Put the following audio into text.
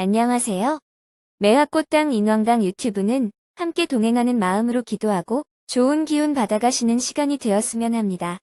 안녕하세요. 매화꽃당 인왕당 유튜브는 함께 동행하는 마음으로 기도하고 좋은 기운 받아가시는 시간이 되었으면 합니다.